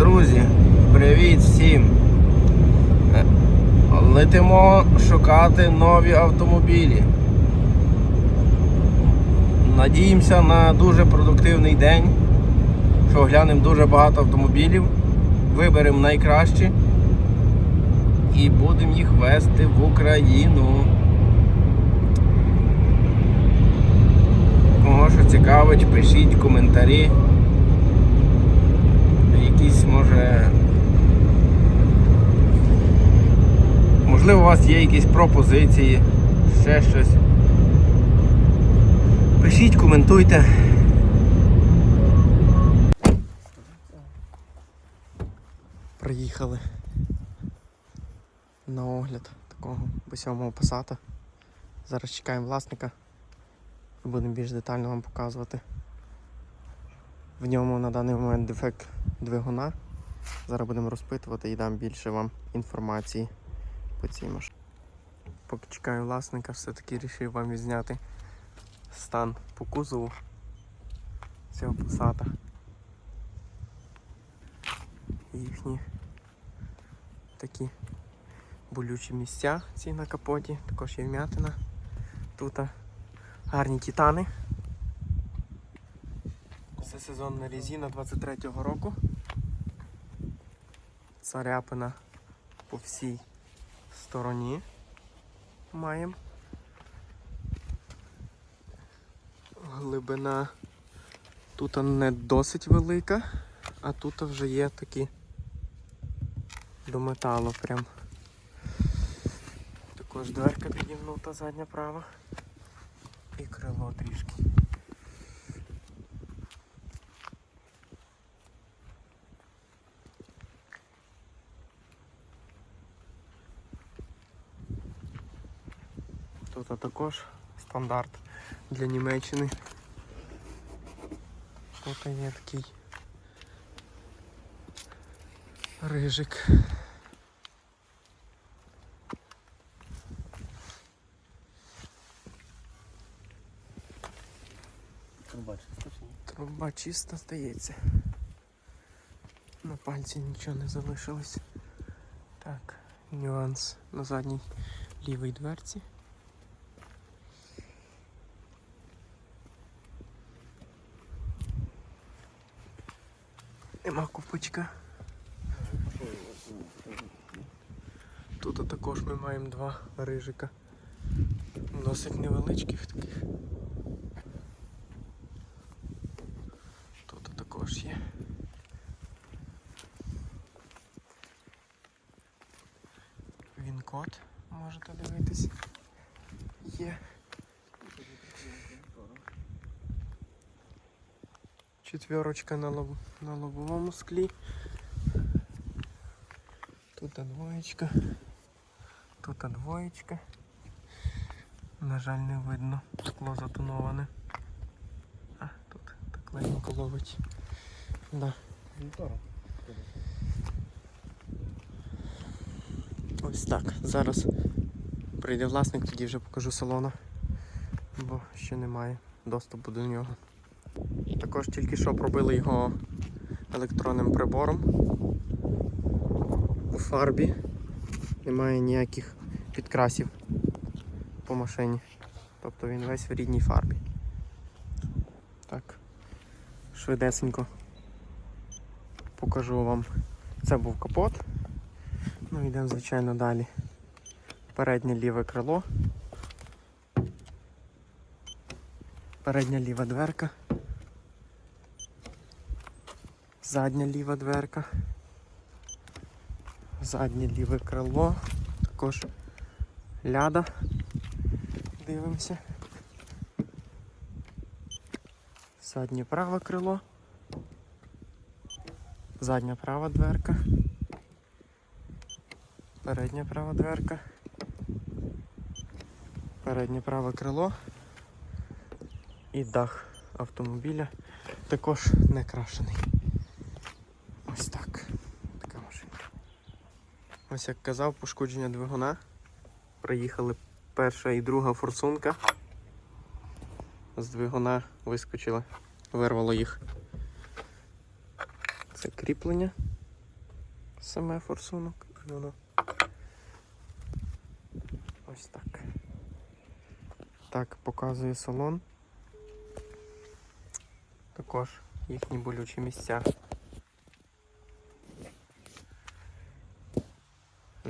друзі, привіт всім. Е, Летимо шукати нові автомобілі. Надіємося на дуже продуктивний день, що оглянемо дуже багато автомобілів, виберемо найкращі і будемо їх вести в Україну. Кого що цікавить, пишіть коментарі якісь може. Можливо, у вас є якісь пропозиції, ще щось. Пишіть, коментуйте. Приїхали на огляд такого босьомого пасата. Зараз чекаємо власника будемо більш детально вам показувати. В ньому на даний момент дефект двигуна. Зараз будемо розпитувати і дам більше вам інформації по цій машині. Поки чекаю власника, все-таки вирішив вам відзняти стан по кузову цього посада. Їхні такі болючі місця ці на капоті, також є вмятина. Тут гарні титани. Сезонна резина 23-го року. Царяпина по всій стороні маємо. Глибина тут не досить велика, а тут вже є такі до металу прям. Також дверка підігнута задня права і крило трішки. Тут також стандарт для Німеччини. Тут є такий рижик. Труба чиста стається. На пальці нічого не залишилось. Так, нюанс на задній лівій дверці. Нема купочка. Тут також ми маємо два рижика. Досить невеличких таких. Тут також є. Він код, можете дивитись. Є. Четверочка на, лоб, на лобовому склі. Тут двоєчка. Тут двоєчка. На жаль, не видно. Скло затоноване. А, тут так легенько ловить. Да. Ось так. Зараз прийде власник, тоді вже покажу салона, бо ще немає доступу до нього. Також тільки що пробили його електронним прибором у фарбі. Немає ніяких підкрасів по машині. Тобто він весь в рідній фарбі. Так, швидесенько покажу вам. Це був капот. Ну йдемо, звичайно, далі. Переднє ліве крило. Передня ліва дверка. Задня ліва дверка. Заднє ліве крило. Також ляда. Дивимося. Заднє праве крило. Задня права дверка. Передня права дверка. Переднє праве крило. І дах автомобіля також не крашений. Ось так. Така машинка. Ось як казав, пошкодження двигуна. Приїхали перша і друга форсунка. З двигуна вискочила, вирвало їх. Це кріплення. саме форсунок. І Воно. Ось так. Так, показує салон. Також їхні болючі місця.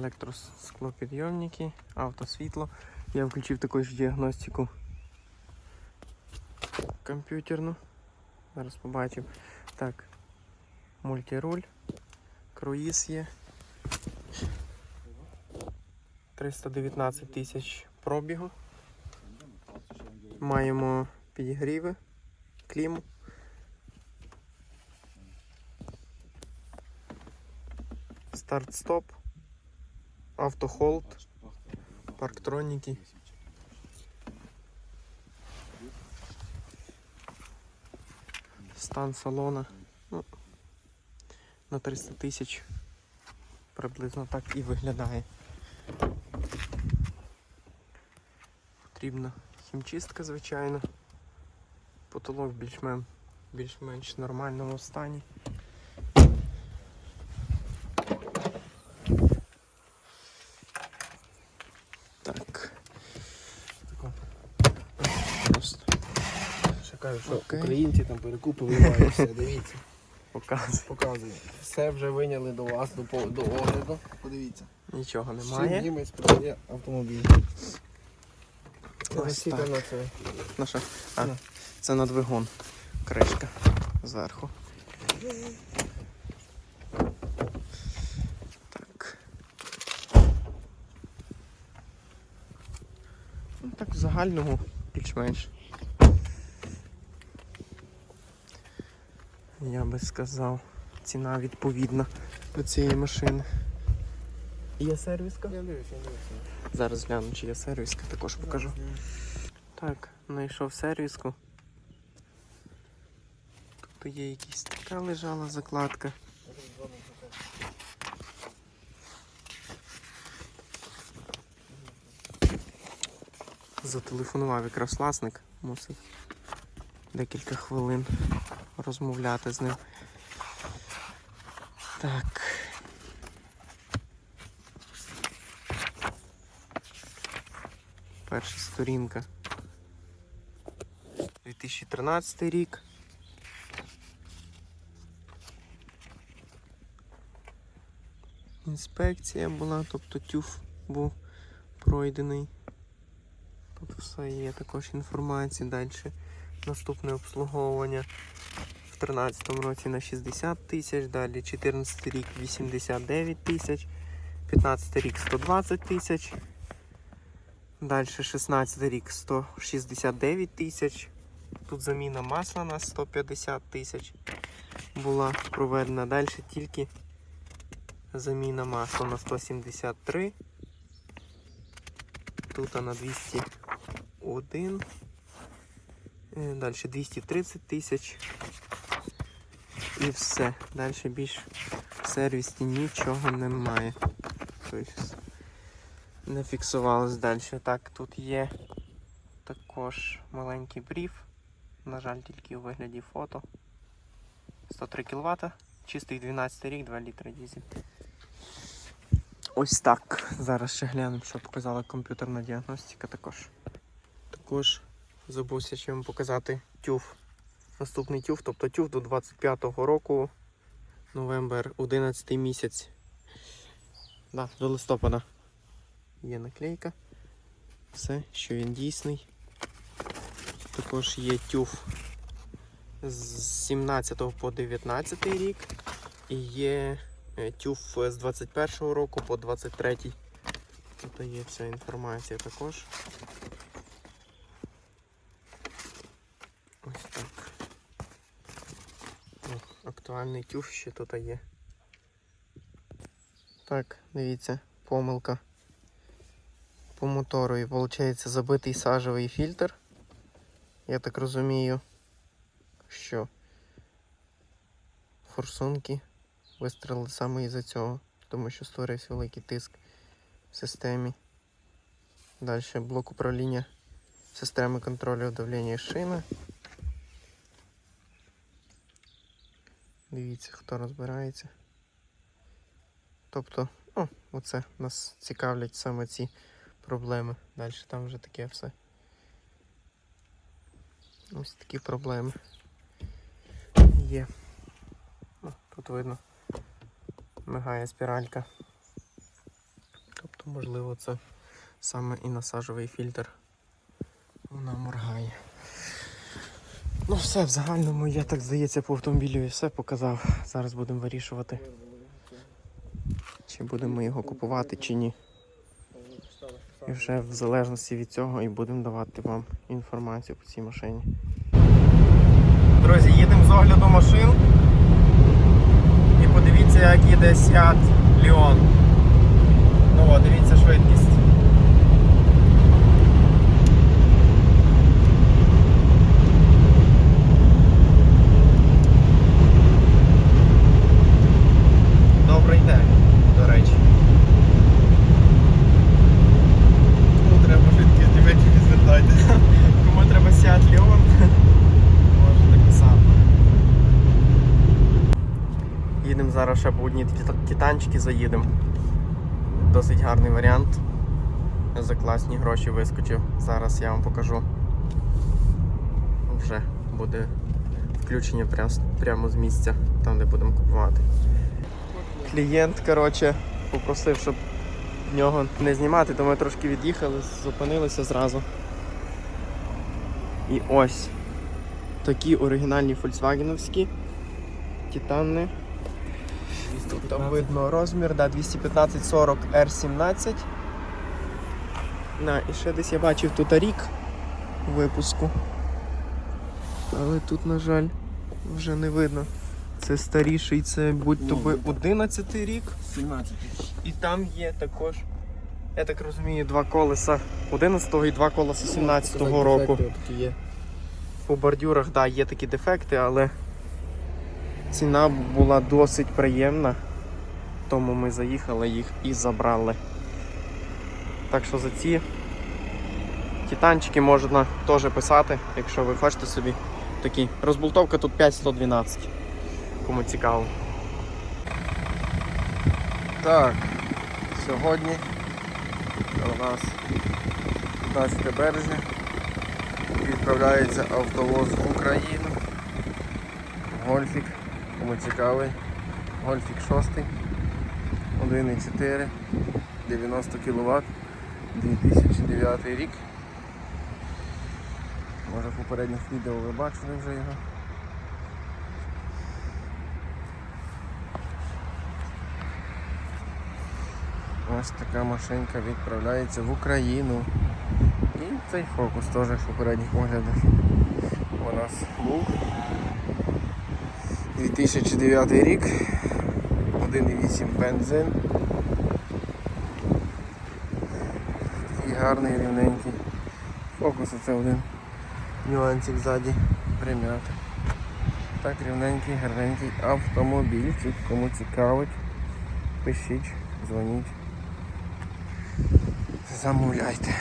Електросклопідйомники, автосвітло. Я включив також діагностику комп'ютерну. Зараз побачимо. Так. Мультируль. Круїз є. 319 тисяч пробігу. Маємо підігріви, кліму. Старт-стоп, автохолд, парктроніки. Стан салона ну, на 300 тисяч приблизно так і виглядає. Потрібна хімчистка, звичайно. Потолок більш-менш більш-менш нормальному стані. Так. Просто Чекаю, що Окей. українці там перекупи вимагають все, дивіться, показує. показую. Все вже виняли до вас, до, по- до огляду. Подивіться. Нічого Всі немає. німець продає автомобіль. Це Ось розсіпано це. На що? А, На. це на двигун. Кришка зверху. Так. Ну, так в загальному більш-менш. Я би сказав, ціна відповідна до цієї машини. Є сервіска? Я дивлюсь, я дивлюсь. Зараз гляну, чи є сервіска, також покажу. Так, знайшов сервіску. Тут є якась така лежала закладка. Зателефонував якраз власник, мусив декілька хвилин розмовляти з ним. Так. Перша сторінка. 2013 рік. Інспекція була, тобто тюф був пройдений. Тут все є також інформація. Далі наступне обслуговування в 2013 році на 60 тисяч, далі 14 рік 89 тисяч, 15 рік 120 тисяч. Далі 16 рік 169 тисяч. Тут заміна масла на 150 тисяч була проведена. Далі тільки заміна масла на 173. Тут на 201. Е, Далі 230 тисяч. І все. Далі більш в сервісі нічого немає. Тобто не фіксувалось далі. Так, тут є також маленький бріф. На жаль, тільки у вигляді фото. 103 кВт, чистий 12 рік, 2 літри дізель. Ось так. Зараз ще глянемо, що показала комп'ютерна діагностика також. Також забувся вам показати тюф. Наступний тюф, тобто тюф до 25-го року, новембр, 11 місяць. Да, до листопада. Є наклейка. Все, що він дійсний. Також є тюф з 17 по 19 рік. І є е, тюф з 21 року по 23. Тут є вся інформація також. Ось так. О, актуальний тюф ще тут є. Так, дивіться, помилка по мотору і виходить забитий сажевий фільтр. Я так розумію, що форсунки вистрілили саме із-за цього, тому що створився великий тиск в системі. Далі блок управління системи контролю давлення шини. Дивіться, хто розбирається. Тобто, ну, оце нас цікавлять саме ці проблеми. Далі там вже таке все. Ось такі проблеми є. Ну, тут видно, мигає спіралька. Тобто, можливо, це саме і насажовий фільтр. Вона моргає. Ну все, в загальному, я так здається, по автомобілю і все показав. Зараз будемо вирішувати, чи будемо його купувати, чи ні. І вже в залежності від цього і будемо давати вам інформацію по цій машині. Друзі, їдемо з огляду машин. І подивіться, як їде Seat Leon. Ну, дивіться швидкість. Добре йде, до речі. Ну, треба швидкість дівчинки звертайтеся. Кому треба Seat Leon, можете писати. Їдемо зараз ще по тіта- титанчики заїдемо. Досить гарний варіант. За класні гроші вискочив. Зараз я вам покажу. Вже буде включення прям- прямо з місця, там де будемо купувати. Клієнт, коротше, попросив, щоб нього не знімати, то ми трошки від'їхали, зупинилися зразу. І ось такі оригінальні фольксвагеновські титани. Там видно розмір, да, 215-40 R17. На, і ще десь я бачив тут рік випуску. Але тут, на жаль, вже не видно. Це старіший, це будь-то би 11 рік. 17. І там є також, я так розумію, два колеса 11-го і два колеса 17-го року. Такі. По бордюрах, так, да, є такі дефекти, але ціна була досить приємна. Тому ми заїхали їх і забрали. Так що за ці титанчики можна теж писати, якщо ви хочете собі такі. Розбултовка тут 5112. Кому цікаво. Так, сьогодні у нас 15 березня. Відправляється автовоз в Україну. Гольфік, кому цікавий. Гольфік 6, 1,4, 90 кВт, 2009 рік. Може в попередніх відео ви бачили вже його. Ось така машинка відправляється в Україну. І цей фокус теж в попередніх оглядах у нас був. 2009 рік. 1,8 бензин. Такий гарний рівненький. Фокус це один нюансик ззаді прим'яти. Так, рівненький, гарненький автомобільчик. Кому цікавить, пишіть, дзвоніть. Замовляйте.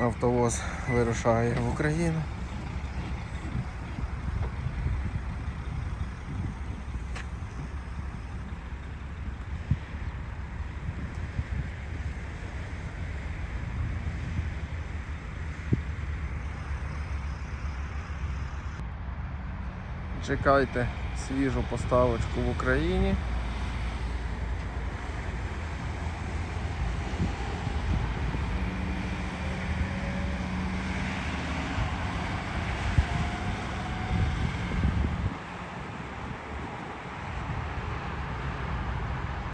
Автовоз вирушає в Україну. Чекайте свіжу поставочку в Україні.